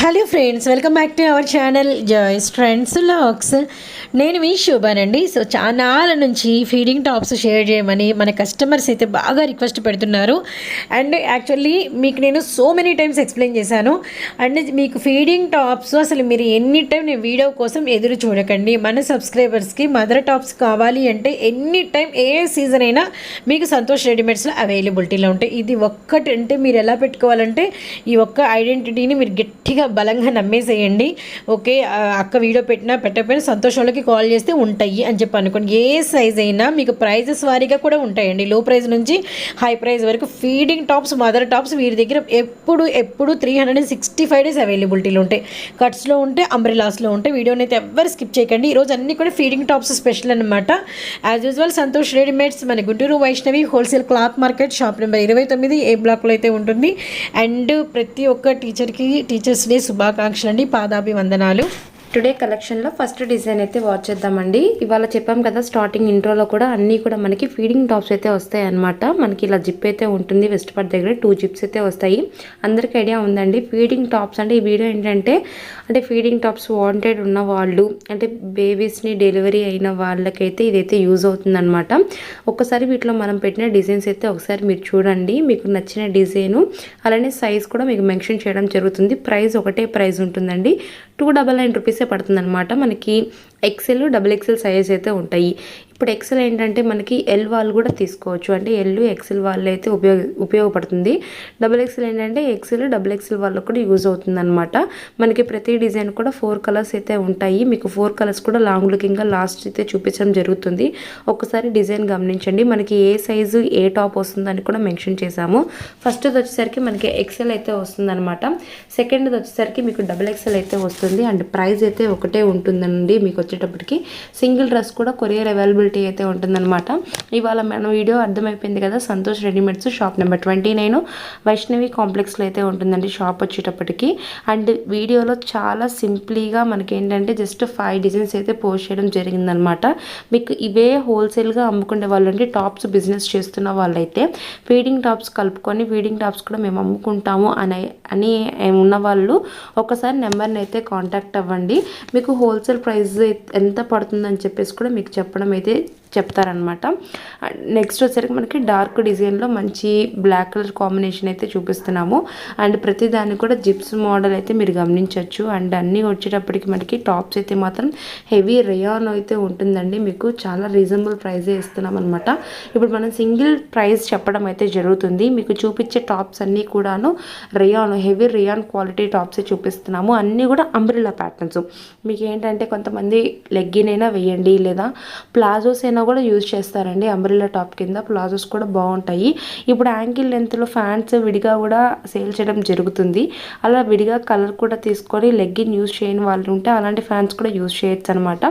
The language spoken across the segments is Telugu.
Hello friends welcome back to our channel joys friends లాక్స్ నేను మీ శోభానండి. సో చాలా నుంచి ఫీడింగ్ టాప్స్ షేర్ చేయమని మన కస్టమర్స్ అయితే బాగా రిక్వెస్ట్ పెడుతున్నారు. అండ్ యాక్చువల్లీ మీకు నేను సో మెనీ టైమ్స్ ఎక్స్ప్లెయిన్ చేశాను. అండ్ మీకు ఫీడింగ్ టాప్స్ అసలు మీరు ఎన్ని టైం నేను వీడియో కోసం ఎదురు చూడకండి. మన సబ్స్క్రైబర్స్కి మదర్ టాప్స్ కావాలి అంటే ఎన్ని టైం ఏ సీజన్ అయినా మీకు సంతోష్ రెడీమేడ్స్లో అవైలబిలిటీలో ఉంటాయి. ఇది ఒక్కటి అంటే మీరు ఎలా పెట్టుకోవాలంటే ఈ ఒక్క ఐడెంటిటీని మీరు గట్టిగా బలంగా నమ్మేసేయండి. ఓకే అక్క వీడియో పెట్టినా పెట్టకపోయినా సంతోషంలోకి కాల్ చేస్తే ఉంటాయి అని చెప్పి అనుకోండి. ఏ సైజ్ అయినా మీకు ప్రైజెస్ వారీగా కూడా ఉంటాయండి. లో ప్రైజ్ నుంచి హై ప్రైజ్ వరకు ఫీడింగ్ టాప్స్ మదర్ టాప్స్ వీరి దగ్గర ఎప్పుడు ఎప్పుడు three hundred and sixty five days అవైలబిలిటీలో ఉంటాయి కట్స్లో ఉంటే అంబ్రిలాస్లో ఉంటాయి వీడియోని అయితే ఎవ్వరు స్కిప్ చేయకండి. ఈరోజు అన్ని కూడా ఫీడింగ్ టాప్స్ స్పెషల్ అనమాట యాజ్ యూజువల్ సంతోష్ రెడీమేడ్స్ మన Guntur Vaishnavi wholesale cloth market shop number ఇరవై తొమ్మిది ఏ బ్లాక్లో అయితే ఉంటుంది. అండ్ ప్రతి ఒక్క టీచర్కి టీచర్స్ డే శుభాకాంక్షలు అండి పాదాభివందనాలు. టుడే కలెక్షన్లో ఫస్ట్ డిజైన్ అయితే వాచ్ చేద్దామండి. ఇవాళ చెప్పాం కదా స్టార్టింగ్ ఇంట్రోలో కూడా అన్నీ కూడా మనకి ఫీడింగ్ టాప్స్ అయితే వస్తాయి అనమాట మనకి ఇలా జిప్ అయితే ఉంటుంది వెస్ట్ పార్ట్ దగ్గర టూ జిప్స్ అయితే వస్తాయి. అందరికీ ఐడియా ఉందండి. ఫీడింగ్ టాప్స్ అంటే ఈ వీడియో ఏంటంటే అంటే ఫీడింగ్ టాప్స్ వాంటెడ్ ఉన్న వాళ్ళు అంటే బేబీస్ని డెలివరీ అయిన వాళ్ళకైతే ఇదైతే యూజ్ అవుతుందన్నమాట. ఒక్కసారి వీటిలో మనం పెట్టిన డిజైన్స్ అయితే ఒకసారి మీరు చూడండి. మీకు నచ్చిన డిజైను అలానే సైజ్ కూడా మీకు మెన్షన్ చేయడం జరుగుతుంది. ప్రైస్ ఒకటే ప్రైస్ ఉంటుందండి. టూ డబల్ నైన్ రూపీస్ పడుతుంది అనమాట మనకి ఎక్సెల్ డబుల్ ఎక్సెల్ సైజ్ అయితే ఉంటాయి. ఇప్పుడు ఎక్సెల్ ఏంటంటే మనకి ఎల్ వాళ్ళు కూడా తీసుకోవచ్చు. అంటే ఎల్ ఎక్సెల్ వాళ్ళు అయితే ఉపయోగ ఉపయోగపడుతుంది. డబుల్ ఎక్సెల్ ఏంటంటే ఎక్సెల్ డబుల్ ఎక్సెల్ వాళ్ళకు కూడా యూజ్ అవుతుంది అనమాట మనకి ప్రతి డిజైన్ కూడా ఫోర్ కలర్స్ అయితే ఉంటాయి. మీకు ఫోర్ కలర్స్ కూడా లాంగ్ లుకింగ్గా లాస్ట్ అయితే చూపించడం జరుగుతుంది. ఒక్కసారి డిజైన్ గమనించండి. మనకి ఏ సైజు ఏ టాప్ వస్తుందని కూడా మెన్షన్ చేశాము. ఫస్ట్ వచ్చేసరికి మనకి ఎక్సెల్ అయితే వస్తుంది అనమాట సెకండ్ వచ్చేసరికి మీకు డబుల్ ఎక్సెల్ అయితే వస్తుంది. అండ్ ప్రైస్ అయితే ఒకటే ఉంటుందండి మీకు వచ్చేటప్పటికి. సింగిల్ డ్రెస్ కూడా కొరియర్ అవైలబుల్ అవైలబిలిటీ అయితే ఉంటుందన్నమాట. ఇవాళ మన వీడియో అర్థమైపోయింది కదా Santosh readymades shop number twenty nine. Vaishnavi కాంప్లెక్స్లో అయితే ఉంటుందండి షాప్ వచ్చేటప్పటికి. అండ్ వీడియోలో చాలా సింప్లీగా మనకి ఏంటంటే జస్ట్ ఫైవ్ డిజైన్స్ అయితే పోస్ట్ చేయడం జరిగిందనమాట మీకు ఇవే హోల్సేల్గా అమ్ముకునే వాళ్ళు అంటే టాప్స్ బిజినెస్ చేస్తున్న వాళ్ళైతే ఫీడింగ్ టాప్స్ కలుపుకొని ఫీడింగ్ టాప్స్ కూడా మేము అమ్ముకుంటాము అని అని ఉన్న వాళ్ళు ఒకసారి నెంబర్ని అయితే కాంటాక్ట్ అవ్వండి. మీకు హోల్సేల్ ప్రైస్ ఎంత పడుతుందని చెప్పేసి కూడా మీకు చెప్పడం అయితే santé చెప్తారనమాట నెక్స్ట్ వచ్చరికి మనకి డార్క్ డిజైన్లో మంచి బ్లాక్ కలర్ కాంబినేషన్ అయితే చూపిస్తున్నాము. అండ్ ప్రతి దానికి కూడా జిప్స్ మోడల్ అయితే మీరు గమనించవచ్చు అండ్ అన్నీ వచ్చేటప్పటికి మనకి టాప్స్ అయితే మాత్రం హెవీ రేయాన్ అయితే ఉంటుందండి. మీకు చాలా రీజనబుల్ ప్రైజే ఇస్తున్నాం అనమాట ఇప్పుడు మనం సింగిల్ ప్రైస్ చెప్పడం అయితే జరుగుతుంది. మీకు చూపించే టాప్స్ అన్నీ కూడాను రేయాన్ హెవీ రేయాన్ క్వాలిటీ టాప్సే చూపిస్తున్నాము. అన్నీ కూడా అంబ్రిల్లా ప్యాటర్న్స్ మీకు ఏంటంటే కొంతమంది లెగ్గినైనా అయినా వేయండి లేదా ప్లాజోస్ అయినా కూడా యూజ్ చేస్తారండి. అంబ్రిల్లా టాప్ కింద ప్లాజోస్ కూడా బాగుంటాయి. ఇప్పుడు యాంకిల్ లెంత్లో ఫ్యాంట్స్ విడిగా కూడా సేల్ చేయడం జరుగుతుంది. అలా విడిగా కలర్ కూడా తీసుకొని లెగ్గిన్ యూజ్ చేయని వాళ్ళు ఉంటే అలాంటి ఫ్యాన్స్ కూడా యూజ్ చేయొచ్చు అనమాట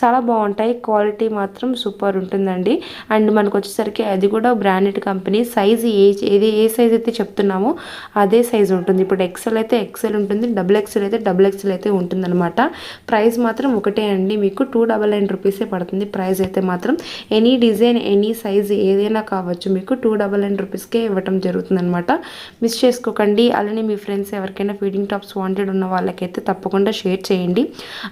చాలా బాగుంటాయి. క్వాలిటీ మాత్రం సూపర్ ఉంటుందండి. అండ్ మనకు వచ్చేసరికి అది కూడా బ్రాండెడ్ కంపెనీ. సైజ్ ఏ ఏది ఏ సైజ్ అయితే చెప్తున్నామో అదే సైజ్ ఉంటుంది. ఇప్పుడు ఎక్సెల్ అయితే ఎక్సెల్ ఉంటుంది. డబుల్ ఎక్సెల్ అయితే డబుల్ ఎక్సెల్ అయితే ఉంటుందన్నమాట. ప్రైస్ మాత్రం ఒకటే అండి. మీకు టూ డబల్ నైన్ రూపీసే పడుతుంది. ప్రైస్ అయితే మాత్రం ఎనీ డిజైన్ ఎనీ సైజ్ ఏదైనా కావచ్చు మీకు టూ డబల్ నైన్ రూపీస్కే ఇవ్వటం జరుగుతుంది అనమాట మిస్ చేసుకోకండి. అలానే మీ ఫ్రెండ్స్ ఎవరికైనా ఫీడింగ్ టాప్స్ వాంటెడ్ ఉన్న వాళ్ళకైతే తప్పకుండా షేర్ చేయండి.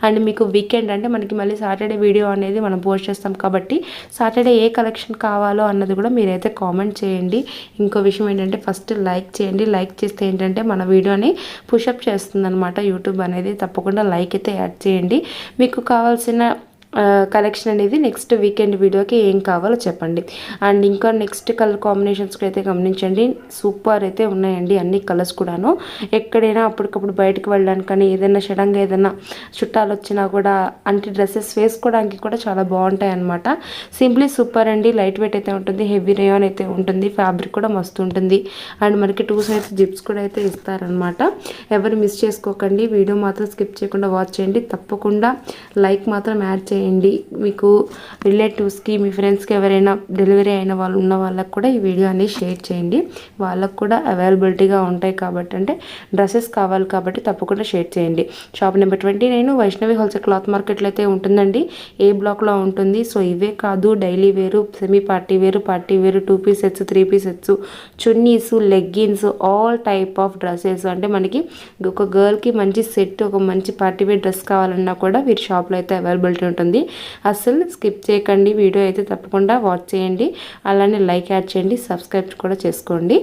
అండ్ మీకు వీకెండ్ అంటే మనకి మళ్ళీ సాటర్డే వీడియో అనేది మనం పోస్ట్ చేస్తాం కాబట్టి సాటర్డే ఏ కలెక్షన్ కావాలో అన్నది కూడా మీరైతే కామెంట్ చేయండి. ఇంకో విషయం ఏంటంటే ఫస్ట్ లైక్ చేయండి. లైక్ చేస్తే ఏంటంటే మన వీడియోని పుషప్ చేస్తుంది అనమాట యూట్యూబ్ అనేది. తప్పకుండా లైక్ అయితే యాడ్ చేయండి. మీకు కావాల్సిన కలెక్షన్ అనేది నెక్స్ట్ వీకెండ్ వీడియోకి ఏం కావాలో చెప్పండి. అండ్ ఇంకా నెక్స్ట్ కలర్ కాంబినేషన్స్కి అయితే గమనించండి. సూపర్ అయితే ఉన్నాయండి అన్ని కలర్స్ కూడాను. ఎక్కడైనా అప్పటికప్పుడు బయటకు వెళ్ళడానికి కానీ ఏదైనా సడన్గా ఏదైనా చుట్టాలు వచ్చినా కూడా అంటి డ్రెస్సెస్ వేసుకోవడానికి కూడా చాలా బాగుంటాయి అనమాట సింప్లీ సూపర్ అండి. లైట్ వెయిట్ అయితే ఉంటుంది. హెవీ రేయాన్ అయితే ఉంటుంది. ఫ్యాబ్రిక్ కూడా మస్తు ఉంటుంది. అండ్ మనకి టూ సైడ్స్ జిప్స్ కూడా అయితే ఇస్తారనమాట ఎవరు మిస్ చేసుకోకండి. వీడియో మాత్రం స్కిప్ చేయకుండా వాచ్ చేయండి. తప్పకుండా లైక్ మాత్రం యాడ్ చేయండి. చేయండి. మీకు రిలేటివ్స్కి మీ ఫ్రెండ్స్కి ఎవరైనా డెలివరీ అయిన వాళ్ళు ఉన్న వాళ్ళకి కూడా ఈ వీడియో అనేది షేర్ చేయండి. వాళ్ళకు కూడా అవైలబిలిటీగా ఉంటాయి కాబట్టి అంటే డ్రెస్సెస్ కావాలి కాబట్టి తప్పకుండా షేర్ చేయండి. Shop number twenty nine Vaishnavi wholesale cloth మార్కెట్లో అయితే ఉంటుందండి. ఏ బ్లాక్లో ఉంటుంది? సో ఇవే కాదు డైలీ వేరు సెమీ పార్టీ వేరు పార్టీ వేరు two piece sets three piece sets chunnis leggings all type of dresses అంటే మనకి ఒక గర్ల్కి మంచి సెట్ ఒక మంచి పార్టీ వేర్ డ్రెస్ కావాలన్నా కూడా వీరి షాప్లో అయితే అవైలబిలిటీ ఉంటుంది. ఉంటుంది అస్సలు స్కిప్ చేయకండి. వీడియో అయితే తప్పకుండా వాచ్ చేయండి. అలానే లైక్ యాడ్ చేయండి. సబ్స్క్రైబ్ కూడా చేసుకోండి.